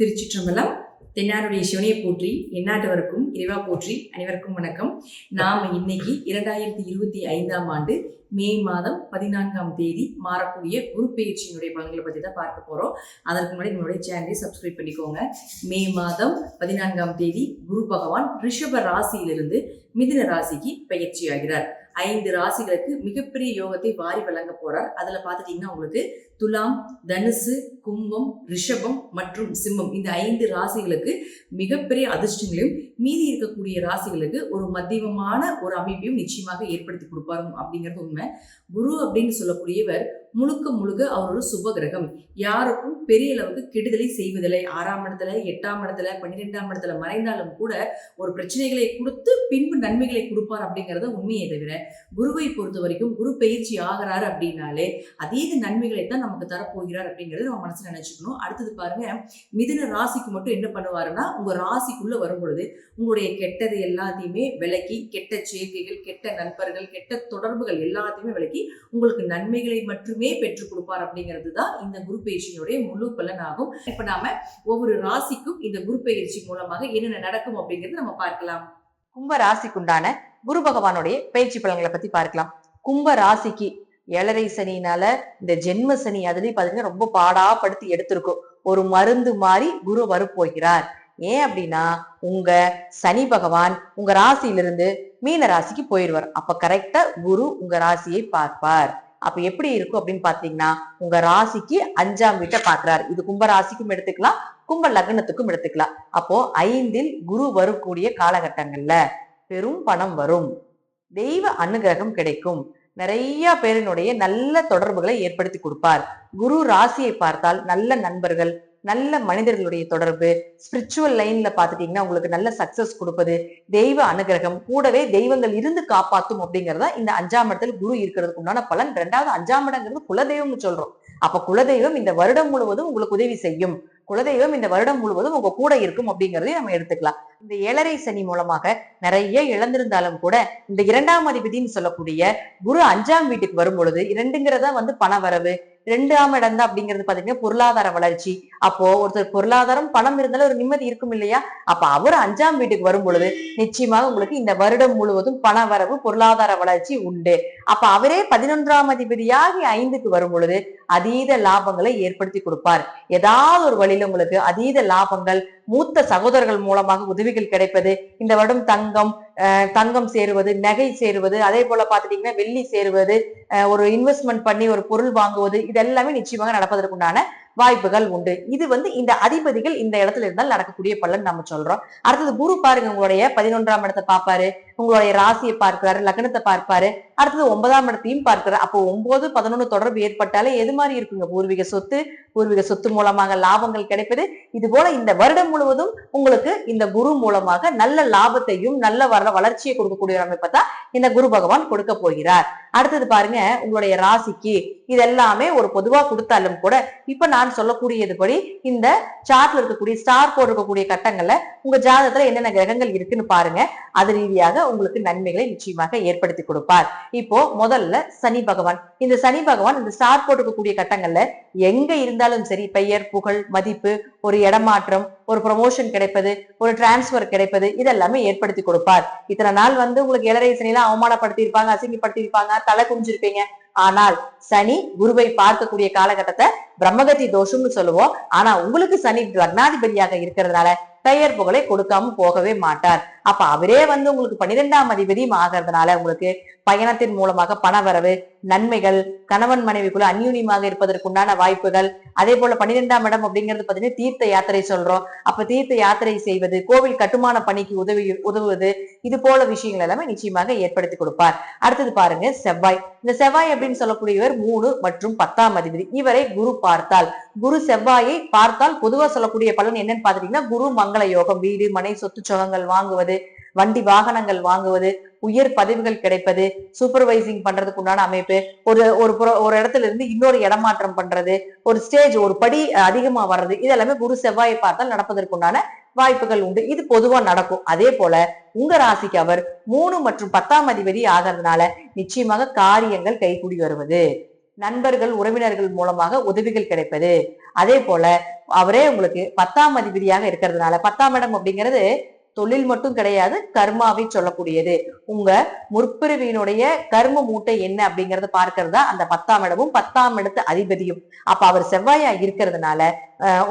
திருச்சிற்றம்பலம் தென்னாருடைய சிவனையை போற்றி எந்நாட்டவருக்கும் இறைவா போற்றி அனைவருக்கும் வணக்கம். நாம் இன்னைக்கு இரண்டாயிரத்தி இருபத்தி ஐந்தாம் ஆண்டு மே மாதம் பதினான்காம் தேதி மாறக்கூடிய குரு பயிற்சியினுடைய பலன்களை பற்றி தான் பார்க்க போகிறோம் அதற்கு முன்னாடி நம்மளுடைய சேனலை சப்ஸ்கிரைப் பண்ணிக்கோங்க. மே மாதம் பதினான்காம் தேதி குரு பகவான் ரிஷப ராசியிலிருந்து மிதுன ராசிக்கு பயிற்சி ஆகிறார். ஐந்து ராசிகளுக்கு மிகப்பெரிய யோகத்தை வாரி வழங்க போறார். அதுல பாத்துட்டீங்கன்னா உங்களுக்கு துலாம் தனுசு கும்பம் ரிஷபம் மற்றும் சிம்மம் இந்த ஐந்து ராசிகளுக்கு மிகப்பெரிய அதிர்ஷ்டங்களையும் மீதி இருக்கக்கூடிய ராசிகளுக்கு ஒரு மத்தியமமான ஒரு அமைப்பையும் நிச்சயமாக ஏற்படுத்தி கொடுப்பாரு அப்படிங்கிறது உண்மை. குரு அப்படின்னு சொல்லக்கூடியவர் முழுக்க முழுக்க அவர் ஒரு சுப கிரகம் யாருக்கும் பெரிய அளவுக்கு கெடுதலை செய்வதில்லை. ஆறாம் இடத்துல எட்டாம் இடத்துல பன்னிரெண்டாம் இடத்துல மறைந்தாலும் கூட ஒரு பிரச்சனைகளை கொடுத்து பின்பு நன்மைகளை கொடுப்பார் அப்படிங்கிறத உண்மையை தவிர குருவை பொறுத்த வரைக்கும் குரு பயிற்சி ஆகிறாரு அப்படின்னாலே அதீத நன்மைகளை தான் நமக்கு தரப்போகிறார் அப்படிங்கிறது நம்ம மனசில் நினைச்சுக்கணும். அடுத்தது பாருங்க மிதுன ராசிக்கு மட்டும் என்ன பண்ணுவாருன்னா உங்க ராசிக்குள்ள வரும் பொழுது உங்களுடைய கெட்டது எல்லாத்தையுமே விலக்கி கெட்ட சேர்க்கைகள் கெட்ட நண்பர்கள் கெட்ட தொடர்புகள் எல்லாத்தையுமே விலக்கி உங்களுக்கு நன்மைகளை மட்டுமே பெற்றுக் கொடுப்பார் அப்படிங்கிறது தான் இந்த குரு பயிற்சியினுடைய முழு பலன் ஆகும் இப்ப நாம ஒவ்வொரு ராசிக்கும் இந்த குரு பயிற்சி மூலமாக என்னென்ன நடக்கும் அப்படிங்கிறது நம்ம பார்க்கலாம். கும்ப ராசிக்குண்டான குரு பகவானுடைய பயிற்சி பலன்களை பத்தி பார்க்கலாம். கும்ப ராசிக்கு ஏழரை சனினால இந்த ஜென்ம சனி அதுலயும் பாத்தீங்கன்னா ரொம்ப பாடாப்படுத்தி எடுத்திருக்கும். ஒரு மருந்து மாதிரி குரு வரப்போகிறார். ஏன் அப்படின்னா உங்க சனி பகவான் உங்க ராசியிலிருந்து மீன ராசிக்கு போயிடுவார். அப்ப கரெக்டா குரு உங்க ராசியை பார்ப்பார். அப்ப எப்படி இருக்கும் அப்படின்னு பாத்தீங்கன்னா உங்க ராசிக்கு அஞ்சாம் வீட்டை பாக்குறாரு. இது கும்ப ராசிக்கும் எடுத்துக்கலாம் கும்ப லக்னத்துக்கும் எடுத்துக்கலாம். அப்போ ஐந்தில் குரு வரக்கூடிய காலகட்டங்கள்ல பெரும் பணம் வரும். தெய்வ அனுகிரகம் கிடைக்கும். நிறைய பேரினுடைய நல்ல தொடர்புகளை ஏற்படுத்தி கொடுப்பார். குரு ராசியை பார்த்தால் நல்ல நண்பர்கள் நல்ல மனிதர்களுடைய தொடர்பு ஸ்பிரிச்சுவல் லைன்ல பாத்துட்டீங்கன்னா உங்களுக்கு நல்ல சக்சஸ் கொடுப்பது தெய்வ அனுகிரகம் கூடவே தெய்வங்கள் இருந்து காப்பாத்தும் அப்படிங்கறதா இந்த அஞ்சாம் இடத்துல குரு இருக்கிறதுக்கு உண்டான பலன். ரெண்டாவது அஞ்சாம் இடங்கிறது குலதெய்வம்னு சொல்றோம். அப்ப குலதெய்வம் இந்த வருடம் முழுவதும் உங்களுக்கு உதவி செய்யும். குலதெய்வம் இந்த வருடம் முழுவதும் உங்க கூட இருக்கும் அப்படிங்கறதையும் நம்ம எடுத்துக்கலாம். இந்த ஏழரை சனி மூலமாக நிறைய இழந்திருந்தாலும் கூட இந்த இரண்டாம் அதிபதினு சொல்லக்கூடிய குரு அஞ்சாம் வீட்டுக்கு வரும் பொழுது இரண்டுங்கிறதா வந்து பண வரவு ரெண்டாம் இடம் தான் அப்படிங்கிறது பாத்தீங்கன்னா பொருளாதார வளர்ச்சி. அப்போ ஒருத்தர் பொருளாதாரம் பணம் இருந்தாலும் ஒரு நிம்மதி இருக்கும் இல்லையா? அப்ப அவர் அஞ்சாம் வீட்டுக்கு வரும் பொழுது நிச்சயமாக உங்களுக்கு இந்த வருடம் முழுவதும் பண வரவு பொருளாதார வளர்ச்சி உண்டு. அப்ப அவரே பதினொன்றாம் அதிபதியாகி ஐந்துக்கு வரும் பொழுது அதீத லாபங்களை ஏற்படுத்தி கொடுப்பார். ஏதாவது ஒரு வழியில உங்களுக்கு அதீத லாபங்கள் மூத்த சகோதரர்கள் மூலமாக உதவிகள் கிடைப்பது இந்த வருடம் தங்கம் அஹ் தங்கம் சேருவது நகை சேருவது அதே போல பாத்துட்டீங்கன்னா வெள்ளி சேருவது அஹ் ஒரு இன்வெஸ்ட்மெண்ட் பண்ணி ஒரு பொருள் வாங்குவது இது எல்லாமே நிச்சயமாக நடப்பதற்குண்டான வாய்ப்புகள் உண்டு. இது வந்து இந்த அதிபதிகள் இந்த இடத்துல இருந்தால் நடக்கக்கூடிய பலன் நம்ம சொல்றோம். அடுத்தது குரு பாருங்க உங்களுடைய பதினொன்றாம் இடத்தை பார்ப்பாரு. உங்களுடைய ராசியை பார்க்கிறாரு லக்னத்தை பார்ப்பாரு. அடுத்தது ஒன்பதாம் இடத்தையும் பார்க்கிறாரு. அப்போ ஒன்பது பதினொன்னு தொடர்பு ஏற்பட்டாலே எது மாதிரி இருக்குங்க? பூர்வீக சொத்து பூர்வீக சொத்து மூலமாக லாபங்கள் கிடைப்பது. இது போல இந்த வருடம் முழுவதும் உங்களுக்கு இந்த குரு மூலமாக நல்ல லாபத்தையும் நல்ல வர வளர்ச்சியை கொடுக்கக்கூடிய ஒரு அமைப்பை தான் இந்த குரு பகவான் கொடுக்க போகிறார். அடுத்தது பாருங்க உங்களுடைய ராசிக்கு இது எல்லாமே ஒரு பொதுவா கொடுத்தாலும் கூட இப்ப நான் நான் சொல்லக்கூடியதுபடி இந்த சார்ட்ல இருக்கக்கூடிய ஸ்டார் போர்டு இருக்கக்கூடிய கட்டங்கள்ல உங்க ஜாதகத்துல என்னென்ன கிரகங்கள் இருக்குன்னு பாருங்க. அது ரீதியாக உங்களுக்கு நன்மைகளை நிச்சயமாக ஏற்படுத்தி கொடுப்பார். இப்போ முதல்ல சனி பகவான். இந்த சனி பகவான் இந்த ஸ்டார் போர்டு இருக்கக்கூடிய கட்டங்கள்ல எங்க இருந்தாலும் சரி பெயர் புகழ் மதிப்பு ஒரு இடமாற்றம் ஒரு ப்ரொமோஷன் கிடைப்பது ஒரு டிரான்ஸ்பர் கிடைப்பது இதெல்லாமே ஏற்படுத்தி கொடுப்பார். இத்தனை நாள் வந்து உங்களுக்கு ஏழரை சனிலாம் அவமானப்படுத்தி இருப்பாங்க அசிங்கப்படுத்தி இருப்பாங்க தலை குமிஞ்சிருப்பீங்க ஆனால் சனி குருவை பார்க்கக்கூடிய காலகட்டத்தை பிரம்மகத்தி தோஷம்னு சொல்லுவோம். ஆனா உங்களுக்கு சனி லக்னாதிபதியாக இருக்கிறதுனால பெயர் புகழை கொடுக்காம போகவே மாட்டார். அப்ப அவரே வந்து உங்களுக்கு பன்னிரெண்டாம் அதிபதியும் ஆகிறதுனால உங்களுக்கு பயணத்தின் மூலமாக பண வரவு நன்மைகள் கணவன் மனைவிக்குள்ள அந்யூன்யமாக இருப்பதற்குண்டான வாய்ப்புகள் அதே போல பன்னிரெண்டாம் இடம் அப்படிங்கிறது பாத்தீங்கன்னா தீர்த்த யாத்திரை சொல்றோம். அப்ப தீர்த்த யாத்திரை செய்வது கோவில் கட்டுமான பணிக்கு உதவி உதவுவது இது போல விஷயங்கள் எல்லாமே நிச்சயமாக ஏற்படுத்தி கொடுப்பார். அடுத்தது பாருங்க செவ்வாய். இந்த செவ்வாய் அப்படின்னு சொல்லக்கூடியவர் மூணு மற்றும் பத்தாம் அதிபதி. இவரை குரு பார்த்தால் குரு செவ்வாயை பார்த்தால் பொதுவா சொல்லக்கூடிய பலன் என்னன்னு பாத்துட்டீங்கன்னா குரு மங்கள யோகம் வீடு மனை சொத்து சுகங்கள் வாங்குவது வண்டி வாகனங்கள் வாங்குவது உயர் பதவிகள் கிடைப்பது சூப்பர்வைசிங் பண்றதுக்கு உண்டான அமைப்பு ஒரு ஒரு புற- ஒரு இடத்துல இருந்து இன்னொரு இடமாற்றம் பண்றது ஒரு ஸ்டேஜ் ஒரு படி அதிகமா வர்றது இதெல்லாமே குரு செவ்வாயை பார்த்தால் நடப்பதற்குண்டான வாய்ப்புகள் உண்டு. இது பொதுவா நடக்கும். அதே போல உங்க ராசிக்கு அவர் மூணு மற்றும் பத்தாம் அதிபதி ஆகிறதுனால நிச்சயமாக காரியங்கள் கைகூடி வருவது. நண்பர்கள் உறவினர்கள் மூலமாக உதவிகள் கிடைப்பது. அதே போல அவரே உங்களுக்கு பத்தாம் அதிபதியாக இருக்கிறதுனால பத்தாம் இடம் அப்படிங்கிறது தொழில் மட்டும் கிடையாது கர்மாவை சொல்லக்கூடியது. உங்க முற்பிறவியினுடைய கர்ம மூட்டை என்ன அப்படிங்கறத பார்க்கறதா அந்த பத்தாம் இடமும் பத்தாம் இடத்து அதிபதியும். அப்ப அவர் செவ்வாயா இருக்கிறதுனால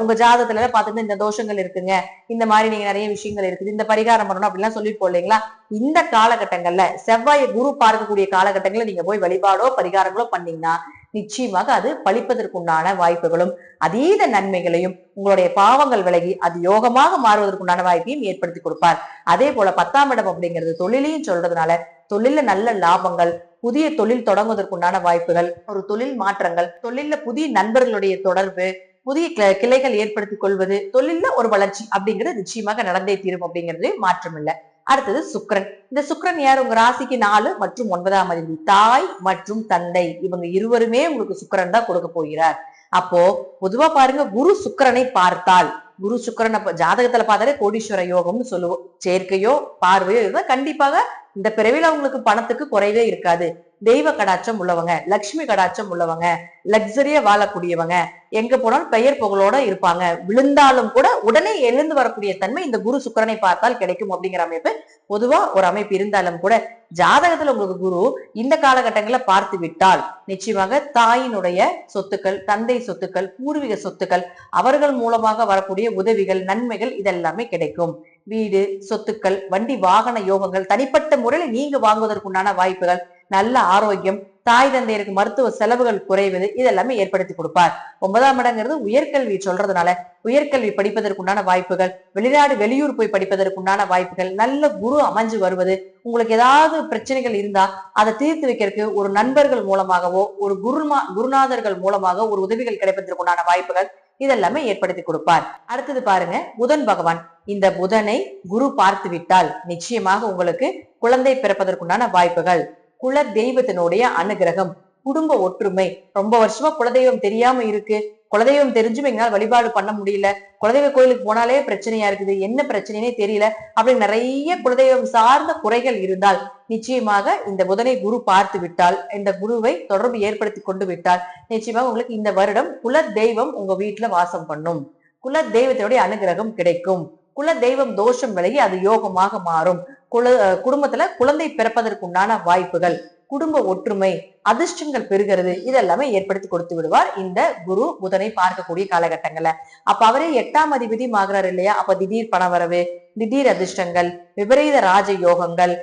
உங்க ஜாதகத்துல எல்லாம் பாத்தீங்கன்னா இந்த தோஷங்கள் இருக்குங்க இந்த மாதிரி நீங்க நிறைய விஷயங்கள் இருக்குது இந்த பரிகாரம் பண்ணணும் அப்படிலாம் சொல்லிட்டு இல்லைங்களா? இந்த காலகட்டங்கள்ல செவ்வாயை குரு பார்க்கக்கூடிய காலகட்டங்கள்ல நீங்க போய் வழிபாடோ பரிகாரங்களோ பண்ணீங்கன்னா நிச்சயமாக அது பழிப்பதற்குண்டான வாய்ப்புகளும் அதீத நன்மைகளையும் உங்களுடைய பாவங்கள் விலகி அது யோகமாக மாறுவதற்குண்டான வாய்ப்பையும் ஏற்படுத்தி கொடுப்பார். அதே போல பத்தாம் இடம் அப்படிங்கிறது தொழிலையும் சொல்றதுனால தொழில நல்ல லாபங்கள் புதிய தொழில் தொடங்குவதற்குண்டான வாய்ப்புகள் ஒரு தொழில் மாற்றங்கள் தொழில புதிய நண்பர்களுடைய தொடர்பு புதிய கிளைகள் ஏற்படுத்திக் கொள்வது தொழில ஒரு வளர்ச்சி அப்படிங்கிறது நிச்சயமாக நடந்தே தீரும் அப்படிங்கிறது மாற்றம் இல்லை அடுத்தது சுக்ரன் இந்த சுக்ரன் யார்? உங்க ராசிக்கு நாலு மற்றும் ஒன்பதாம் அதிபதி. தாய் மற்றும் தந்தை. இவங்க இருவருமே உங்களுக்கு சுக்கரன் தான் கொடுக்க போகிறார். அப்போ பொதுவா பாருங்க குரு சுக்கரனை பார்த்தால் குரு சுக்கிரனை ஜாதகத்துல பார்த்தாலே கோடீஸ்வர யோகம்னு சொல்லுவோம் சேர்க்கையோ பார்வையோ இருந்தா கண்டிப்பாக இந்த பிறவில அவங்களுக்கு பணத்துக்கு குறைவே இருக்காது. தெய்வ கடாட்சம் உள்ளவங்க லக்ஷ்மி கடாட்சம் உள்ளவங்க லக்ஸரியா வாழக்கூடியவங்க எங்க போனாலும் பெயர் புகழோட இருப்பாங்க. விழுந்தாலும் கூட உடனே எழுந்து வரக்கூடிய தன்மை இந்த குரு சுக்கரனை பார்த்தால் கிடைக்கும் அப்படிங்கிற அமைப்பு பொதுவா ஒரு அமைப்பு இருந்தாலும் கூட ஜாதகத்துல உங்களுக்கு குரு இந்த காலகட்டங்களை பார்த்து விட்டால் நிச்சயமாக தாயினுடைய சொத்துக்கள் தந்தை சொத்துக்கள் பூர்வீக சொத்துக்கள் அவர்கள் மூலமாக வரக்கூடிய உதவிகள் நன்மைகள் இதெல்லாமே கிடைக்கும். வீடு சொத்துக்கள் வண்டி வாகன யோகங்கள் தனிப்பட்ட முறையில் நீங்க வாங்குவதற்குண்டான வாய்ப்புகள் நல்ல ஆரோக்கியம் தாய் தந்தையருக்கு மருத்துவ செலவுகள் குறைவது இதெல்லாமே ஏற்படுத்தி கொடுப்பார். ஒன்பதாம் இடங்கிறது உயர்கல்வி சொல்றதுனால உயர்கல்வி படிப்பதற்குண்டான வாய்ப்புகள் வெளிநாடு வெளியூர் போய் படிப்பதற்குண்டான வாய்ப்புகள் நல்ல குரு அமைஞ்சு வருவது உங்களுக்கு ஏதாவது பிரச்சனைகள் இருந்தா அதை தீர்த்து வைக்கிறதுக்கு ஒரு நண்பர்கள் மூலமாகவோ ஒரு குருமா குருநாதர்கள் மூலமாக ஒரு உதவிகள் கிடைப்பதற்குண்டான வாய்ப்புகள் இதெல்லாமே ஏற்படுத்தி கொடுப்பார். அடுத்தது பாருங்க புதன் பகவான். இந்த புதனை குரு பார்த்து விட்டால் நிச்சயமாக உங்களுக்கு குழந்தை பிறப்பதற்குண்டான வாய்ப்புகள். குல தெய்வத்தினுடைய அனுகிரகம் குடும்ப ஒற்றுமை. ரொம்ப வருஷமா குலதெய்வம் தெரியாம இருக்கு. குலதெய்வம் தெரிஞ்சும் எங்களால் வழிபாடு பண்ண முடியல. குலதெய்வ கோயிலுக்கு போனாலே பிரச்சனையா இருக்குது. என்ன பிரச்சனைனே தெரியல. அப்படி நிறைய குலதெய்வம் சார்ந்த குறைகள் இருந்தால் நிச்சயமாக இந்த புதனை குரு பார்த்து விட்டால் இந்த குருவை தொடர்பு ஏற்படுத்தி கொண்டு விட்டால் நிச்சயமாக உங்களுக்கு இந்த வருடம் குல தெய்வம் உங்க வீட்டுல வாசம் பண்ணும். குல தெய்வத்தினுடைய அனுகிரகம் கிடைக்கும். குல தெய்வம் தோஷம் விலகி அது யோகமாக மாறும். குல குடும்பத்துல குழந்தை பிறப்பதற்குண்டான வாய்ப்புகள் குடும்ப ஒற்றுமை அதிர்ஷ்டங்கள் பெறுகிறது இதெல்லாமே ஏற்படுத்தி கொடுத்து விடுவார் இந்த குரு புதனை பார்க்கக்கூடிய காலகட்டங்கள்ல. அப்ப அவரே எட்டாம் அதிபதி ஆகுறாரு இல்லையா? அப்ப திடீர் பணவரவு திடீர் அதிர்ஷ்டங்கள் விபரீத ராஜ யோகங்கள்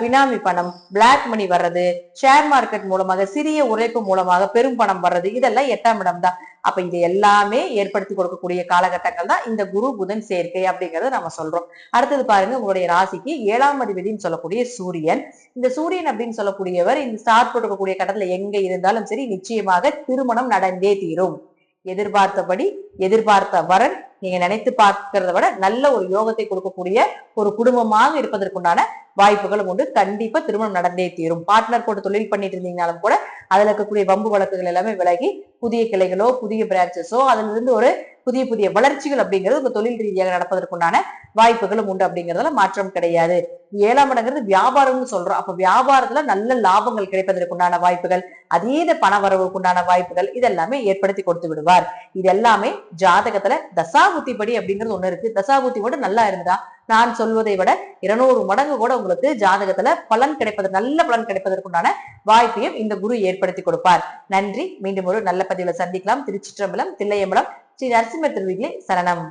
பினாமி பணம் பிளாக் மணி வர்றது ஷேர் மார்க்கெட் மூலமாக சிறிய உழைப்பு மூலமாக பெரும் பணம் வர்றது இதெல்லாம் எட்டாம் இடம் தான். அப்ப இது எல்லாமே ஏற்படுத்தி கொடுக்கக்கூடிய காலகட்டங்கள் தான் இந்த குரு புதன் சேர்க்கை அப்படிங்கறத நம்ம சொல்றோம். அடுத்தது பாருங்க உங்களுடைய ராசிக்கு ஏழாம் அதிபதினு சொல்லக்கூடிய சூரியன். இந்த சூரியன் அப்படின்னு சொல்லக்கூடியவர் இந்த ஸ்டார்ட் போட்டுக்கக்கூடிய கட்டத்துல எங்க இருந்தாலும் சரி நிச்சயமாக திருமணம் நடந்தே தீரும். எதிர்பார்த்தபடி எதிர்பார்த்த வரன் நீங்க நினைத்து பார்க்கிறத விட நல்ல ஒரு யோகத்தை கொடுக்கக்கூடிய ஒரு குடும்பமாக இருப்பதற்குண்டான வாய்ப்புகளும் உண்டு. கண்டிப்பா திருமணம் நடந்தே தீரும். பார்ட்னர் போட்டு தொழில் பண்ணிட்டு இருந்தீங்கனாலும் கூட அதுல இருக்கக்கூடிய வம்பு வழக்குகள் எல்லாமே விலகி புதிய கிளைகளோ புதிய பிரான்ச்சஸோ அதுல இருந்து ஒரு புதிய புதிய வளர்ச்சிகள் அப்படிங்கிறது உங்க தொழில் ரீதியாக நடப்பதற்குண்டான வாய்ப்புகளும் உண்டு அப்படிங்கறதுல மாற்றம் கிடையாது. ஏழாம் இடங்கிறது வியாபாரம்னு சொல்றோம். அப்ப வியாபாரத்துல நல்ல லாபங்கள் கிடைப்பதற்குண்டான வாய்ப்புகள் அதீத பண வரவுக்குண்டான வாய்ப்புகள் இதெல்லாமே ஏற்படுத்தி கொடுத்து விடுவார். இது எல்லாமே ஜாதகத்துல தசாபுத்தி படி அப்படிங்கிறது ஒண்ணு இருக்கு. தசாபுத்தி கூட நல்லா இருந்தா நான் சொல்வதை விட இருநூறு மடங்கு கூட உங்களுக்கு ஜாதகத்துல பலன் கிடைப்பது நல்ல பலன் கிடைப்பதற்குண்டான வாய்ப்பையும் இந்த குரு ஏற்படுத்தி கொடுப்பார். நன்றி. மீண்டும் ஒரு நல்ல பதிவுல சந்திக்கலாம். திருச்சிற்றம்பலம் தில்லையம்பலம் ஸ்ரீ நரசிம்ம திருவிகளே சரணம்.